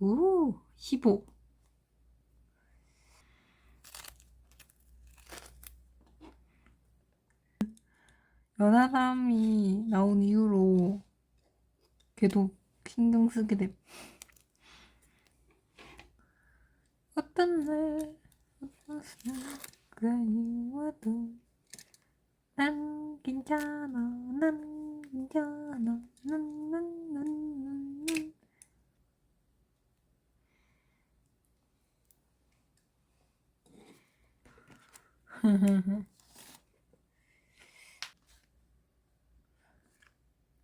오, 15. 연하람이 나온 이후로 걔도 신경 쓰게 돼. 어떤 날, 어떤 순간 아니와도 난 괜찮아, 난 괜찮아, 난, 난, 난, 난, 난.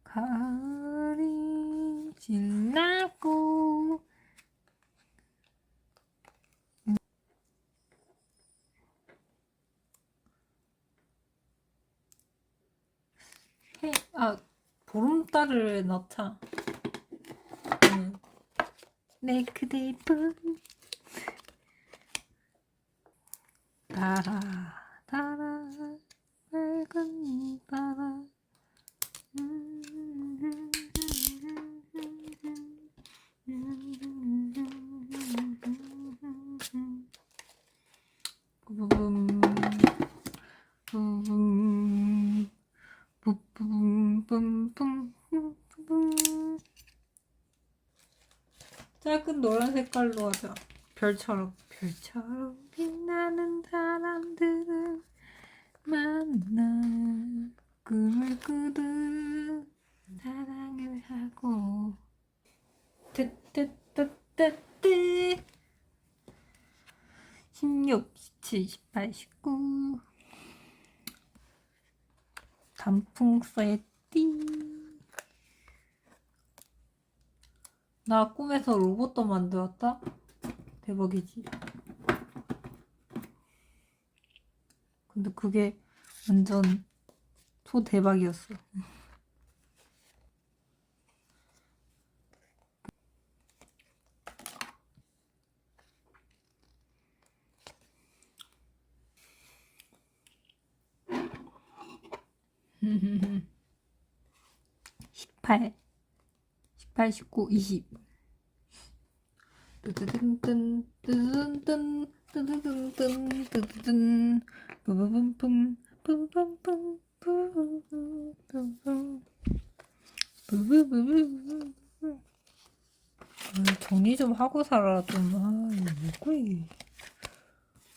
가을이 지나고 해, 아 보름달을 넣자 응. 내 그대 분달 아 달아 밝은 부붐 작은 노란 색깔로 하자. 별처럼 별처럼. 빛나는 사람들을 만나 꿈을 꾸듯 사랑을 하고 뜨뜨뜨뜨뜨 16, 17, 18, 19 단풍 세팅 나 꿈에서 로봇도 만들었다? 대박이지 근데 그게 완전 초 대박이었어. 18 18, 19, 20 뜨뜨뜬뜬 뜨뜬뜬 뜨뜨뜬뜬 뜨뜨뜬 뿌뿌뿜뿜 뿌뿜뿜 뿌뿜뿜 뿌뿌뿜 정리 좀 하고 살아 좀. 아, 뭐구이.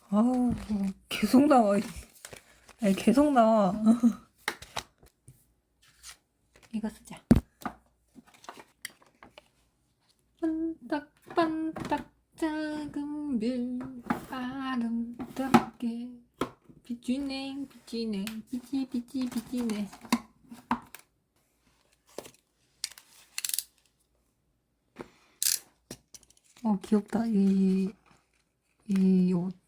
아우, 뭐, 계속 나와. 아니, 계속 나와. 이거 쓰자. 반딱반딱 작은 별 아름답게 비추네 비추네 비치 비치 비치네 어 귀엽다 이이 옷.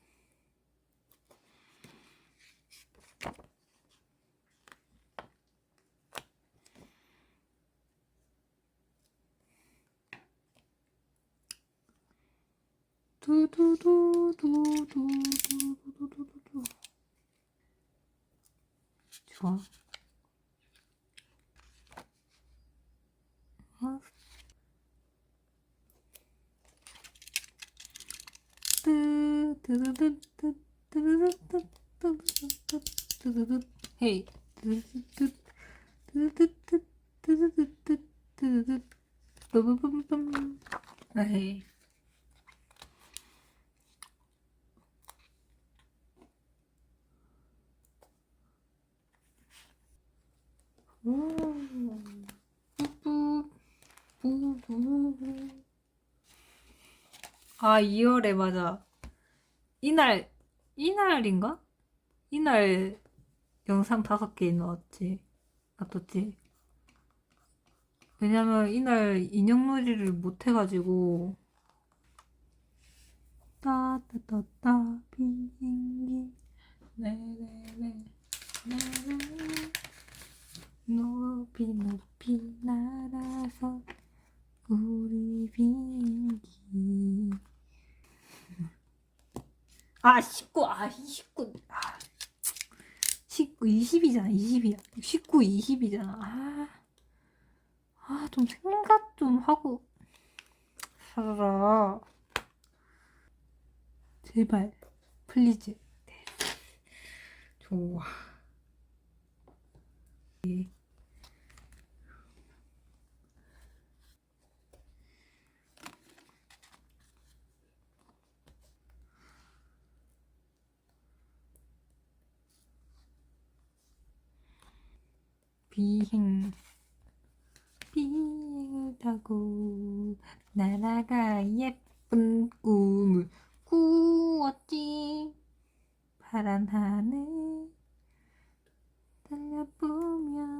두두두두두두두두두 좋아 헤이 아이 뿌뿌 뿌뿌 아 2월에 맞아. 이날 이날인가? 이날 영상 다섯 개 넣었지. 놔뒀지. 왜냐면 이날 인형놀이를 못 해가지고. 따따따따 비행기. 네네네 네네 높이 높이 날아서 우리 비행기. 아 19, 아 19, 아. 19, 20이잖아 20이야. 19, 20이잖아. 아, 아 좀 생각 좀 하고 살아라. 제발, 플리즈. 좋아. 비행 비행을 타고. 나라가 예쁜 꿈을 꾸었지. 파란 하늘 달려보면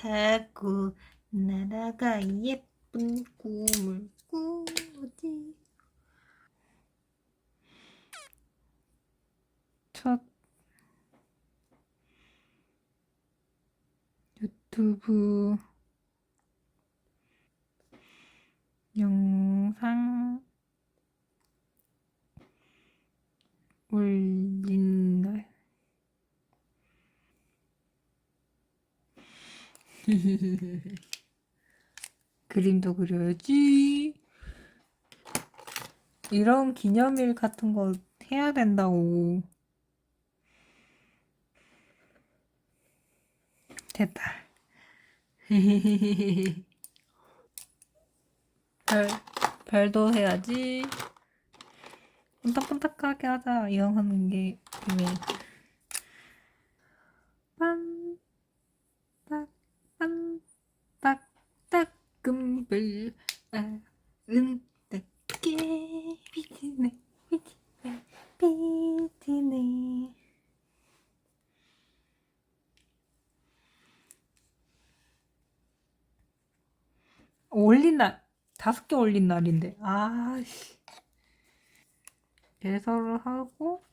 타고 나라가 예쁜 꿈을 꾸지. 첫 유튜브 영상 올린 날 그림도 그려야지. 이런 기념일 같은 거 해야 된다고. 됐다. 별, 별도 해야지. 빤딱빤딱하게 하자. 이왕 하는 게. 빤딱, 빤딱, 따끔불, 아름답게 비치네, 비치네, 비치네. 올린 날, 다섯 개 올린 날인데, 아씨. 개설을 하고,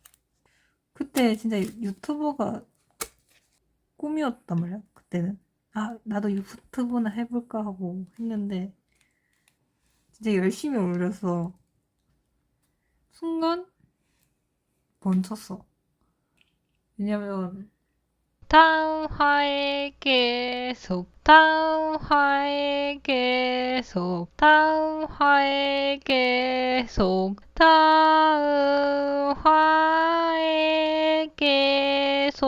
그때 진짜 유튜버가 꿈이었단 말이야, 그때는. 아, 나도 유튜브나 해볼까 하고 했는데, 진짜 열심히 올렸어. 순간, 멈췄어. 왜냐면, 다음 화에 계속 다음 화에 계속 다음 화에 계속 다음 화에 계속